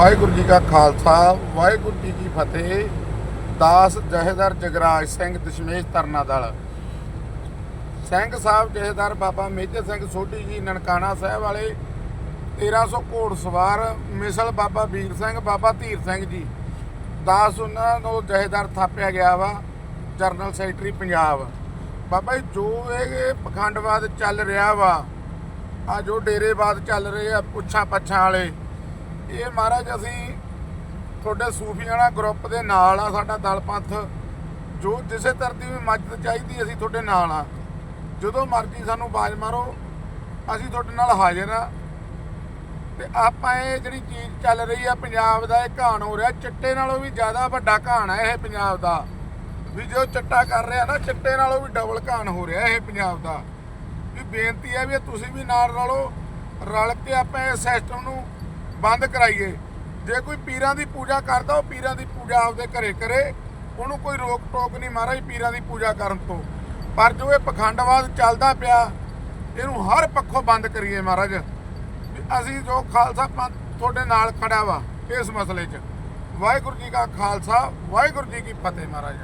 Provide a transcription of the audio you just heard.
ਵਾਹਿਗੁਰੂ ਜੀ ਕਾ ਖਾਲਸਾ, ਵਾਹਿਗੁਰੂ ਜੀ ਕੀ ਫਤਿਹ। ਦਾਸ ਜਹੇਦਾਰ ਜਗਰਾਜ ਸਿੰਘ ਦਸ਼ਮੇਸ਼ ਤਰਨਾ ਦਲ। ਸਿੰਘ ਸਾਹਿਬ ਜਹੇਦਾਰ ਬਾਬਾ ਮੇਜਰ ਸਿੰਘ ਸੋਢੀ ਜੀ ਨਨਕਾਣਾ ਸਾਹਿਬ ਵਾਲੇ 1300 ਘੋੜ ਸਵਾਰ ਮਿਸਲ ਬਾਬਾ ਵੀਰ ਸਿੰਘ, ਬਾਬਾ ਧੀਰ ਸਿੰਘ ਜੀ। ਦਾਸ ਉਹਨਾਂ ਨੂੰ ਜਹੇਦਾਰ ਥਾਪਿਆ ਗਿਆ ਵਾ ਜਰਨਲ ਸੈਕਟਰੀ ਪੰਜਾਬ। ਬਾਬਾ ਜੀ, ਜੋ ਇਹ ਪਖੰਡਵਾਦ ਚੱਲ ਰਿਹਾ ਵਾ ਆ ਜੋ ਡੇਰੇਵਾਦ ਚੱਲ ਰਹੇ ਆ ਪੁੱਛਾਂ ਪੱਛਾਂ ਵਾਲੇ। ਇਹ ਮਹਾਰਾਜ ਅਸੀਂ ਤੁਹਾਡੇ ਸੂਫੀਆਂ ਗਰੁੱਪ ਦੇ ਨਾਲ ਆ, ਸਾਡਾ ਦਲ ਪੰਥ। ਜੋ ਜਿਸੇ ਤਰ੍ਹਾਂ ਦੀ ਵੀ ਮਦਦ ਚਾਹੀਦੀ, ਅਸੀਂ ਤੁਹਾਡੇ ਨਾਲ ਆ। ਜਦੋਂ ਮਰਜ਼ੀ ਸਾਨੂੰ ਆਵਾਜ਼ ਮਾਰੋ, ਅਸੀਂ ਤੁਹਾਡੇ ਨਾਲ ਹਾਜ਼ਰ ਆ। ਤੇ ਆਪਾਂ ਇਹ ਜਿਹੜੀ ਚੀਜ਼ ਚੱਲ ਰਹੀ ਆ, ਪੰਜਾਬ ਦਾ ਇਹ ਘਾਣ ਹੋ ਰਿਹਾ, ਚਿੱਟੇ ਨਾਲੋਂ ਵੀ ਜ਼ਿਆਦਾ ਵੱਡਾ ਘਾਣ ਹੈ ਇਹ ਪੰਜਾਬ ਦਾ। ਵੀ ਜੋ ਚਿੱਟਾ ਕਰ ਰਿਹਾ ਨਾ, ਚਿੱਟੇ ਨਾਲੋਂ ਵੀ ਡਬਲ ਘਾਣ ਹੋ ਰਿਹਾ ਇਹ ਪੰਜਾਬ ਦਾ। ਵੀ ਬੇਨਤੀ ਹੈ ਵੀ ਤੁਸੀਂ ਵੀ ਨਾਲ ਰਲੋ। ਰਲ ਕੇ ਆਪਾਂ ਇਸ ਸਿਸਟਮ ਨੂੰ ਬੰਦ ਕਰਾਈਏ। ਜੇ ਕੋਈ ਪੀਰਾਂ ਦੀ ਪੂਜਾ ਕਰਦਾ, ਉਹ ਪੀਰਾਂ ਦੀ ਪੂਜਾ ਆਪਦੇ ਘਰੇ ਕਰੇ। ਉਹਨੂੰ ਕੋਈ ਰੋਕ ਟੋਕ ਨਹੀਂ ਮਹਾਰਾਜ ਪੀਰਾਂ ਦੀ ਪੂਜਾ ਕਰਨ ਤੋਂ। ਪਰ ਜੋ ਇਹ ਪਖੰਡਵਾਦ ਚੱਲਦਾ ਪਿਆ, ਇਹਨੂੰ ਹਰ ਪੱਖੋਂ ਬੰਦ ਕਰੀਏ ਮਹਾਰਾਜ। ਵੀ ਅਸੀਂ ਜੋ ਖਾਲਸਾ ਪੰਥ ਤੁਹਾਡੇ ਨਾਲ ਖੜਾ ਵਾ ਇਸ ਮਸਲੇ 'ਚ। ਵਾਹਿਗੁਰੂ ਜੀ ਕਾ ਖਾਲਸਾ, ਵਾਹਿਗੁਰੂ ਜੀ ਕੀ ਫਤਿਹ ਮਹਾਰਾਜ।